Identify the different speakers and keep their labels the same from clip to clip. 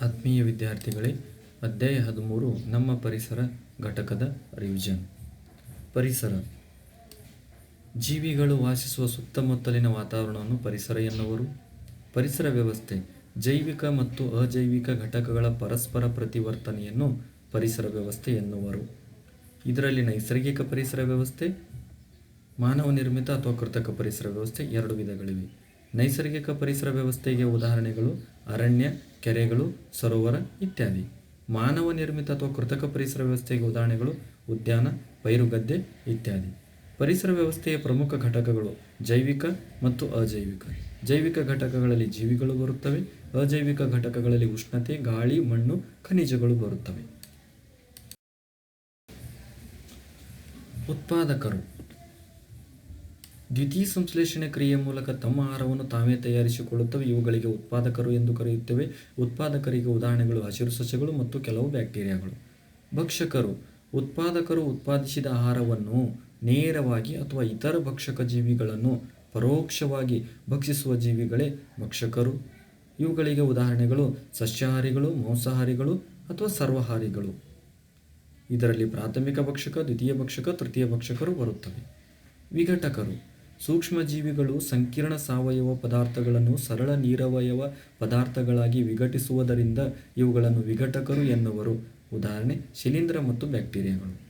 Speaker 1: ಆತ್ಮೀಯ ವಿದ್ಯಾರ್ಥಿಗಳೇ, ಅಧ್ಯಾಯ ಹದಿಮೂರು, ನಮ್ಮ ಪರಿಸರ ಘಟಕದ ರಿವಿಜನ್ ಪರಿಸರ. ಜೀವಿಗಳು ವಾಸಿಸುವ ಸುತ್ತಮುತ್ತಲಿನ ವಾತಾವರಣವನ್ನು ಪರಿಸರ ಎನ್ನುವರು. ಪರಿಸರ ವ್ಯವಸ್ಥೆ, ಜೈವಿಕ ಮತ್ತು ಅಜೈವಿಕ ಘಟಕಗಳ ಪರಸ್ಪರ ಪ್ರತಿವರ್ತನೆಯನ್ನು ಪರಿಸರ ವ್ಯವಸ್ಥೆ ಎನ್ನುವರು. ಇದರಲ್ಲಿ ನೈಸರ್ಗಿಕ ಪರಿಸರ ವ್ಯವಸ್ಥೆ, ಮಾನವ ನಿರ್ಮಿತ ಅಥವಾ ಕೃತಕ ಪರಿಸರ ವ್ಯವಸ್ಥೆ ಎರಡು ವಿಧಗಳಿವೆ. ನೈಸರ್ಗಿಕ ಪರಿಸರ ವ್ಯವಸ್ಥೆಗೆ ಉದಾಹರಣೆಗಳು ಅರಣ್ಯ ಕೆರೆಗಳು, ಸರೋವರ ಇತ್ಯಾದಿ. ಮಾನವ ನಿರ್ಮಿತ ಅಥವಾ ಕೃತಕ ಪರಿಸರ ವ್ಯವಸ್ಥೆಗೆ ಉದಾಹರಣೆಗಳು, ಉದ್ಯಾನ, ಪೈರುಗದ್ದೆ ಇತ್ಯಾದಿ. ಪರಿಸರ ವ್ಯವಸ್ಥೆಯ ಪ್ರಮುಖ ಘಟಕಗಳು ಜೈವಿಕ ಮತ್ತು ಅಜೈವಿಕ. ಜೈವಿಕ ಘಟಕಗಳಲ್ಲಿ ಜೀವಿಗಳು ಬರುತ್ತವೆ, ಅಜೈವಿಕ ಘಟಕಗಳಲ್ಲಿ ಉಷ್ಣತೆ, ಗಾಳಿ, ಮಣ್ಣು, ಖನಿಜಗಳು ಬರುತ್ತವೆ. ಉತ್ಪಾದಕರು. ದ್ವಿತೀಯ ಸಂಶ್ಲೇಷಣೆ ಕ್ರಿಯೆಯ ಮೂಲಕ ತಮ್ಮ ಆಹಾರವನ್ನು ತಾವೇ ತಯಾರಿಸಿಕೊಳ್ಳುತ್ತವೆ. ಇವುಗಳಿಗೆ ಉತ್ಪಾದಕರು ಎಂದು ಕರೆಯುತ್ತೇವೆ. ಉತ್ಪಾದಕರಿಗೆ ಉದಾಹರಣೆಗಳು ಹಸಿರು ಸಸ್ಯಗಳು ಮತ್ತು ಕೆಲವು ಬ್ಯಾಕ್ಟೀರಿಯಾಗಳು. ಭಕ್ಷಕರು. ಉತ್ಪಾದಕರು ಉತ್ಪಾದಿಸಿದ ಆಹಾರವನ್ನು ನೇರವಾಗಿ ಅಥವಾ ಇತರ ಭಕ್ಷಕ ಜೀವಿಗಳನ್ನು ಪರೋಕ್ಷವಾಗಿ ಭಕ್ಷಿಸುವ ಜೀವಿಗಳೇ ಭಕ್ಷಕರು. ಇವುಗಳಿಗೆ ಉದಾಹರಣೆಗಳು ಸಸ್ಯಾಹಾರಿಗಳು, ಮಾಂಸಾಹಾರಿಗಳು ಅಥವಾ ಸರ್ವಹಾರಿಗಳು. ಇದರಲ್ಲಿ ಪ್ರಾಥಮಿಕ ಭಕ್ಷಕ, ದ್ವಿತೀಯ ಭಕ್ಷಕ, ತೃತೀಯ ಭಕ್ಷಕರು ಬರುತ್ತವೆ. ವಿಘಟಕರು. ಸೂಕ್ಷ್ಮಜೀವಿಗಳು ಸಂಕೀರ್ಣ ಸಾವಯವ ಪದಾರ್ಥಗಳನ್ನು ಸರಳ ನೀರವಯವ ಪದಾರ್ಥಗಳಾಗಿ ವಿಘಟಿಸುವುದರಿಂದ ಇವುಗಳನ್ನು ವಿಘಟಕರು ಎನ್ನುವರು. ಉದಾಹರಣೆ, ಶಿಲೀಂಧ್ರ ಮತ್ತು ಬ್ಯಾಕ್ಟೀರಿಯಾಗಳು.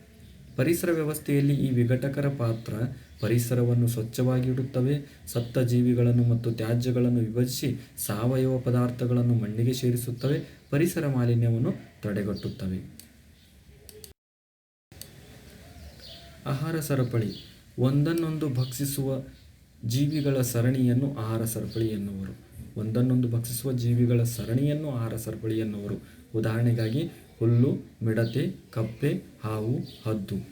Speaker 1: ಪರಿಸರ ವ್ಯವಸ್ಥೆಯಲ್ಲಿ ಈ ವಿಘಟಕರ ಪಾತ್ರ ಪರಿಸರವನ್ನು ಸ್ವಚ್ಛವಾಗಿಡುತ್ತವೆ ಸತ್ತ ಜೀವಿಗಳನ್ನು ಮತ್ತು ತ್ಯಾಜ್ಯಗಳನ್ನು ವಿಭಜಿಸಿ ಸಾವಯವ ಪದಾರ್ಥಗಳನ್ನು ಮಣ್ಣಿಗೆ ಸೇರಿಸುತ್ತವೆ, ಪರಿಸರ ಮಾಲಿನ್ಯವನ್ನು ತಡೆಗಟ್ಟುತ್ತವೆ. ಆಹಾರ ಸರಪಳಿ. ಒಂದನ್ನೊಂದು ಭಕ್ಷಿಸುವ ಜೀವಿಗಳ ಸರಣಿಯನ್ನು ಆಹಾರ ಸರಪಳಿ ಎನ್ನುವರು. ಒಂದನ್ನೊಂದು ಭಕ್ಷಿಸುವ ಜೀವಿಗಳ ಸರಣಿಯನ್ನು ಆಹಾರ ಸರಪಳಿ ಎನ್ನುವರು. ಉದಾಹರಣೆಗಾಗಿ, ಹುಲ್ಲು, ಮಿಡತೆ, ಕಪ್ಪೆ, ಹಾವು, ಹದ್ದು.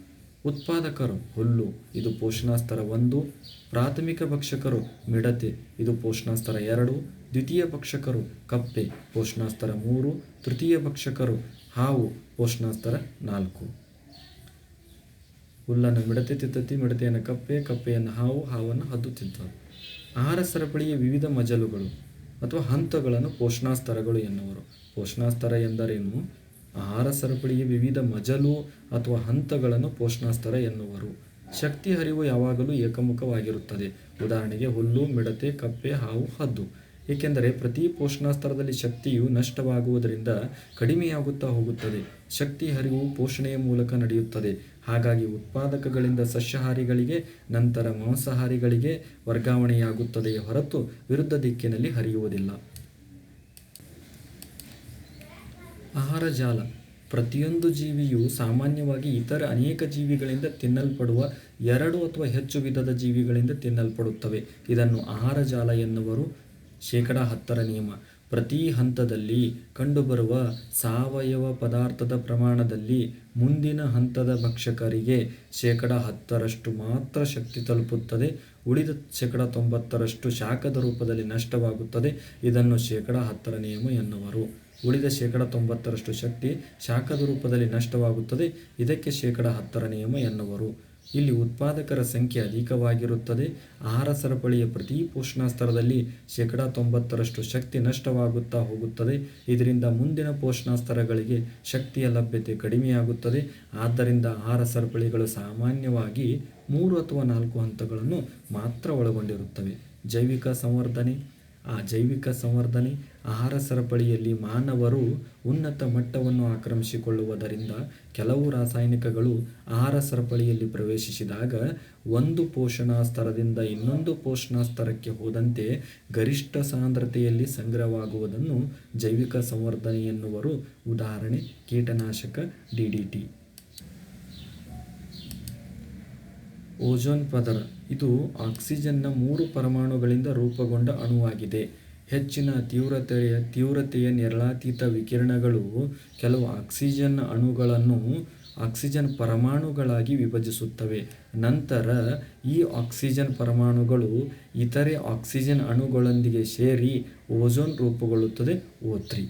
Speaker 1: ಉತ್ಪಾದಕರು, ಹುಲ್ಲು, ಇದು ಪೋಷಣಾಸ್ತರ ಒಂದು. ಪ್ರಾಥಮಿಕ ಭಕ್ಷಕರು, ಮಿಡತೆ, ಇದು ಪೋಷಣಾಸ್ತರ ಎರಡು. ದ್ವಿತೀಯ ಭಕ್ಷಕರು, ಕಪ್ಪೆ, ಪೋಷಣಾಸ್ತರ ಮೂರು. ತೃತೀಯ ಭಕ್ಷಕರು, ಹಾವು, ಪೋಷಣಾಸ್ತರ ನಾಲ್ಕು. ಹುಲ್ಲನ್ನು ಮಿಡತೆ ತಿತ್ತತಿ, ಮಿಡತೆಯನ್ನು ಕಪ್ಪೆ, ಕಪ್ಪೆಯನ್ನು ಹಾವು, ಹಾವನ್ನು ಹದ್ದು ತಿಂತವೆ ಆಹಾರ ಸರಪಳಿಯ ವಿವಿಧ ಮಜಲುಗಳು ಅಥವಾ ಹಂತಗಳನ್ನು ಪೋಷಣಾಸ್ತರಗಳು ಎನ್ನುವರು. ಪೋಷಣಾಸ್ತರ ಎಂದರೇನು? ಆಹಾರ ಸರಪಳಿಯ ವಿವಿಧ ಮಜಲು ಅಥವಾ ಹಂತಗಳನ್ನು ಪೋಷಣಾಸ್ತರ ಎನ್ನುವರು. ಶಕ್ತಿ ಹರಿವು ಯಾವಾಗಲೂ ಏಕಮುಖವಾಗಿರುತ್ತದೆ. ಉದಾಹರಣೆಗೆ ಹುಲ್ಲು, ಮಿಡತೆ, ಕಪ್ಪೆ, ಹಾವು, ಹದ್ದು. ಏಕೆಂದರೆ ಪ್ರತಿ ಪೋಷಣಾಸ್ತರದಲ್ಲಿ ಶಕ್ತಿಯು ನಷ್ಟವಾಗುವುದರಿಂದ ಕಡಿಮೆಯಾಗುತ್ತಾ ಹೋಗುತ್ತದೆ. ಶಕ್ತಿ ಹರಿವು ಪೋಷಣೆಯ ಮೂಲಕ ನಡೆಯುತ್ತದೆ. ಹಾಗಾಗಿ ಉತ್ಪಾದಕಗಳಿಂದ ಸಸ್ಯಹಾರಿಗಳಿಗೆ, ನಂತರ ಮಾಂಸಾಹಾರಿಗಳಿಗೆ ವರ್ಗಾವಣೆಯಾಗುತ್ತದೆಯೇ ಹೊರತು ವಿರುದ್ಧ ದಿಕ್ಕಿನಲ್ಲಿ ಹರಿಯುವುದಿಲ್ಲ. ಆಹಾರ ಜಾಲ. ಪ್ರತಿಯೊಂದು ಜೀವಿಯು ಸಾಮಾನ್ಯವಾಗಿ ಇತರ ಅನೇಕ ಜೀವಿಗಳಿಂದ ತಿನ್ನಲ್ಪಡುವ ಎರಡು ಅಥವಾ ಹೆಚ್ಚು ವಿಧದ ಜೀವಿಗಳಿಂದ ತಿನ್ನಲ್ಪಡುತ್ತವೆ. ಇದನ್ನು ಆಹಾರ ಜಾಲ ಎನ್ನುವರು. ಶೇಕಡಾ ಹತ್ತರ ನಿಯಮ. ಪ್ರತಿ ಹಂತದಲ್ಲಿ ಕಂಡುಬರುವ ಸಾವಯವ ಪದಾರ್ಥದ ಪ್ರಮಾಣದಲ್ಲಿ ಮುಂದಿನ ಹಂತದ ಭಕ್ಷಕರಿಗೆ ಶೇಕಡ ಹತ್ತರಷ್ಟು ಮಾತ್ರ ಶಕ್ತಿ ತಲುಪುತ್ತದೆ. ಉಳಿದ ಶೇಕಡ ತೊಂಬತ್ತರಷ್ಟು ಶಾಖದ ರೂಪದಲ್ಲಿ ನಷ್ಟವಾಗುತ್ತದೆ. ಇದನ್ನು ಶೇಕಡ ಹತ್ತರ ನಿಯಮ ಎನ್ನುವರು. ಉಳಿದ ಶೇಕಡ ತೊಂಬತ್ತರಷ್ಟು ಶಕ್ತಿ ಶಾಖದ ರೂಪದಲ್ಲಿ ನಷ್ಟವಾಗುತ್ತದೆ. ಇದಕ್ಕೆ ಶೇಕಡ ಹತ್ತರ ನಿಯಮ ಎನ್ನುವರು. ಇಲ್ಲಿ ಉತ್ಪಾದಕರ ಸಂಖ್ಯೆ ಅಧಿಕವಾಗಿರುತ್ತದೆ. ಆಹಾರ ಸರಪಳಿಯ ಪ್ರತಿ ಪೋಷಣಾ ಸ್ತರದಲ್ಲಿ ಶೇಕಡ ತೊಂಬತ್ತರಷ್ಟು ಶಕ್ತಿ ನಷ್ಟವಾಗುತ್ತಾ ಹೋಗುತ್ತದೆ. ಇದರಿಂದ ಮುಂದಿನ ಪೋಷಣಾಸ್ತರಗಳಿಗೆ ಶಕ್ತಿಯ ಲಭ್ಯತೆ ಕಡಿಮೆಯಾಗುತ್ತದೆ. ಆದ್ದರಿಂದ ಆಹಾರ ಸರಪಳಿಗಳು ಸಾಮಾನ್ಯವಾಗಿ ಮೂರು ಅಥವಾ ನಾಲ್ಕು ಹಂತಗಳನ್ನು ಮಾತ್ರ ಒಳಗೊಂಡಿರುತ್ತವೆ. ಜೈವಿಕ ಸಂವರ್ಧನೆ ಜೈವಿಕ ಸಂವರ್ಧನೆ ಆಹಾರ ಸರಪಳಿಯಲ್ಲಿ ಮಾನವರು ಉನ್ನತ ಮಟ್ಟವನ್ನು ಆಕ್ರಮಿಸಿಕೊಳ್ಳುವುದರಿಂದ ಕೆಲವು ರಾಸಾಯನಿಕಗಳು ಆಹಾರ ಸರಪಳಿಯಲ್ಲಿ ಪ್ರವೇಶಿಸಿದಾಗ ಒಂದು ಪೋಷಣಾ ಸ್ತರದಿಂದ ಇನ್ನೊಂದು ಪೋಷಣಾ ಸ್ತರಕ್ಕೆ ಹೋದಂತೆ ಗರಿಷ್ಠ ಸಾಂದ್ರತೆಯಲ್ಲಿ ಸಂಗ್ರಹವಾಗುವುದನ್ನು ಜೈವಿಕ ಸಂವರ್ಧನೆ ಎನ್ನುವರು. ಉದಾಹರಣೆ, ಕೀಟನಾಶಕ ಡಿಡಿಟಿ ಓಜೋನ್ ಪದರ. ಇದು ಆಕ್ಸಿಜನ್ನ ಮೂರು ಪರಮಾಣುಗಳಿಂದ ರೂಪುಗೊಂಡ ಅಣುವಾಗಿದೆ. ಹೆಚ್ಚಿನ ತೀವ್ರತೆಯ ತೀವ್ರತೆಯ ನಿರ್ಲಾತೀತ ವಿಕಿರಣಗಳು ಕೆಲವು ಆಕ್ಸಿಜನ್ ಅಣುಗಳನ್ನು ಆಕ್ಸಿಜನ್ ಪರಮಾಣುಗಳಾಗಿ ವಿಭಜಿಸುತ್ತವೆ. ನಂತರ ಈ ಆಕ್ಸಿಜನ್ ಪರಮಾಣುಗಳು ಇತರೆ ಆಕ್ಸಿಜನ್ ಅಣುಗಳೊಂದಿಗೆ ಸೇರಿ ಓಜೋನ್ ರೂಪುಗೊಳ್ಳುತ್ತದೆ. ಓ ತ್ರೀ.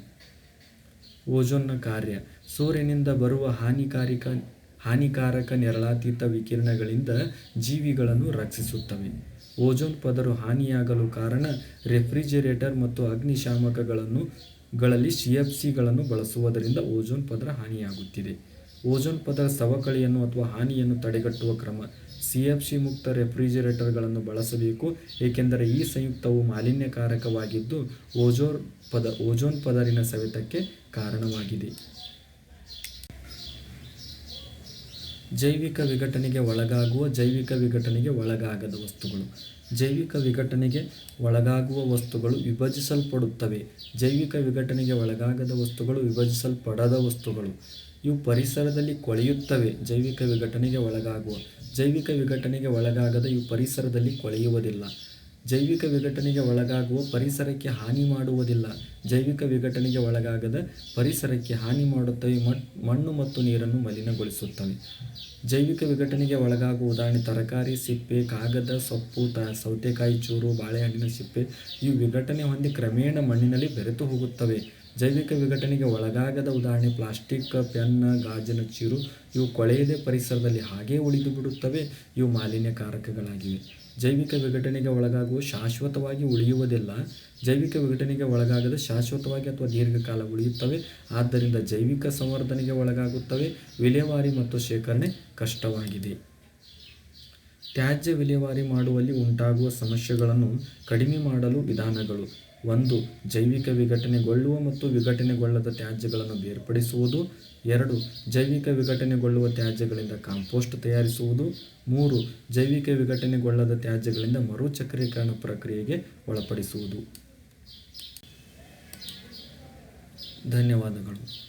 Speaker 1: ಓಜೋನ್ನ ಕಾರ್ಯ. ಸೂರ್ಯನಿಂದ ಬರುವ ಹಾನಿಕಾರಕ ಹಾನಿಕಾರಕ ನೆರಳಾತೀತ ವಿಕಿರಣಗಳಿಂದ ಜೀವಿಗಳನ್ನು ರಕ್ಷಿಸುತ್ತವೆ. ಓಜೋನ್ ಪದರು ಹಾನಿಯಾಗಲು ಕಾರಣ ರೆಫ್ರಿಜರೇಟರ್ ಮತ್ತು ಅಗ್ನಿಶಾಮಕಗಳನ್ನು ಗಳಲ್ಲಿ ಸಿ ಎಫ್ ಸಿಗಳನ್ನು ಬಳಸುವುದರಿಂದ ಓಜೋನ್ ಪದರ ಹಾನಿಯಾಗುತ್ತಿದೆ. ಓಜೋನ್ ಪದರ ಸವಕಳಿಯನ್ನು ಅಥವಾ ಹಾನಿಯನ್ನು ತಡೆಗಟ್ಟುವ ಕ್ರಮ ಸಿ ಎಫ್ ಸಿ ಮುಕ್ತ ರೆಫ್ರಿಜರೇಟರ್ಗಳನ್ನು ಬಳಸಬೇಕು, ಏಕೆಂದರೆ ಈ ಸಂಯುಕ್ತವು ಮಾಲಿನ್ಯಕಾರಕವಾಗಿದ್ದು ಓಜೋನ್ ಪದ, ಓಜೋನ್ ಪದರಿನ ಸವೆತಕ್ಕೆ ಕಾರಣವಾಗಿದೆ. ಜೈವಿಕ ವಿಘಟನೆಗೆ ಒಳಗಾಗುವ ಜೈವಿಕ ವಿಘಟನೆಗೆ ಒಳಗಾಗದ ವಸ್ತುಗಳು. ಜೈವಿಕ ವಿಘಟನೆಗೆ ಒಳಗಾಗುವ ವಸ್ತುಗಳು ವಿಭಜಿಸಲ್ಪಡುತ್ತವೆ. ಜೈವಿಕ ವಿಘಟನೆಗೆ ಒಳಗಾಗದ ವಸ್ತುಗಳು ವಿಭಜಿಸಲ್ಪಡದ ವಸ್ತುಗಳು. ಇವು ಪರಿಸರದಲ್ಲಿ ಕೊಳೆಯುತ್ತವೆ, ಜೈವಿಕ ವಿಘಟನೆಗೆ ಒಳಗಾಗುವ. ಜೈವಿಕ ವಿಘಟನೆಗೆ ಒಳಗಾಗದ ಇವು ಪರಿಸರದಲ್ಲಿ ಕೊಳೆಯುವುದಿಲ್ಲ. ಜೈವಿಕ ವಿಘಟನೆಗೆ ಒಳಗಾಗುವ ಪರಿಸರಕ್ಕೆ ಹಾನಿ ಮಾಡುವುದಿಲ್ಲ. ಜೈವಿಕ ವಿಘಟನೆಗೆ ಒಳಗಾಗದ ಪರಿಸರಕ್ಕೆ ಹಾನಿ ಮಾಡುತ್ತವೆ. ಮಣ್ಣು ಮತ್ತು ನೀರನ್ನು ಮಲಿನಗೊಳಿಸುತ್ತವೆ. ಜೈವಿಕ ವಿಘಟನೆಗೆ ಒಳಗಾಗುವ ಉದಾಹರಣೆ ತರಕಾರಿ, ಸಿಪ್ಪೆ, ಕಾಗದ, ಸೊಪ್ಪು, ತ, ಸೌತೆಕಾಯಿ, ಚೂರು, ಬಾಳೆಹಣ್ಣಿನ ಸಿಪ್ಪೆ ಇವು ವಿಘಟನೆ ಹೊಂದಿ ಕ್ರಮೇಣ ಮಣ್ಣಿನಲ್ಲಿ ಬೆರೆತು ಹೋಗುತ್ತವೆ. ಜೈವಿಕ ವಿಘಟನೆಗೆ ಒಳಗಾಗದ ಉದಾಹರಣೆ ಪ್ಲಾಸ್ಟಿಕ್, ಪೆನ್, ಗಾಜಿನ ಚೀರು ಇವು ಕೊಳೆಯದೆ ಪರಿಸರದಲ್ಲಿ ಹಾಗೇ ಉಳಿದು ಬಿಡುತ್ತವೆ. ಇವು ಮಾಲಿನ್ಯಕಾರಕಗಳಾಗಿವೆ. ಜೈವಿಕ ವಿಘಟನೆಗೆ ಒಳಗಾಗುವ ಶಾಶ್ವತವಾಗಿ ಉಳಿಯುವುದಿಲ್ಲ. ಜೈವಿಕ ವಿಘಟನೆಗೆ ಒಳಗಾಗದೆ ಶಾಶ್ವತವಾಗಿ ಅಥವಾ ದೀರ್ಘಕಾಲ ಉಳಿಯುತ್ತವೆ. ಆದ್ದರಿಂದ ಜೈವಿಕ ಸಂವರ್ಧನೆಗೆ ಒಳಗಾಗುತ್ತವೆ. ವಿಲೇವಾರಿ ಮತ್ತು ಶೇಖರಣೆ ಕಷ್ಟವಾಗಿದೆ. ತ್ಯಾಜ್ಯ ವಿಲೇವಾರಿ ಮಾಡುವಲ್ಲಿ ಉಂಟಾಗುವ ಸಮಸ್ಯೆಗಳನ್ನು ಕಡಿಮೆ ಮಾಡಲು ವಿಧಾನಗಳು. ಒಂದು, ಜೈವಿಕ ವಿಘಟನೆಗೊಳ್ಳುವ ಮತ್ತು ವಿಘಟನೆಗೊಳ್ಳದ ತ್ಯಾಜ್ಯಗಳನ್ನು ಬೇರ್ಪಡಿಸುವುದು. ಎರಡು, ಜೈವಿಕ ವಿಘಟನೆಗೊಳ್ಳುವ ತ್ಯಾಜ್ಯಗಳಿಂದ ಕಾಂಪೋಸ್ಟ್ ತಯಾರಿಸುವುದು. ಮೂರು, ಜೈವಿಕ ವಿಘಟನೆಗೊಳ್ಳದ ತ್ಯಾಜ್ಯಗಳಿಂದ ಮರುಚಕ್ರೀಕರಣ ಪ್ರಕ್ರಿಯೆಗೆ ಒಳಪಡಿಸುವುದು. ಧನ್ಯವಾದಗಳು.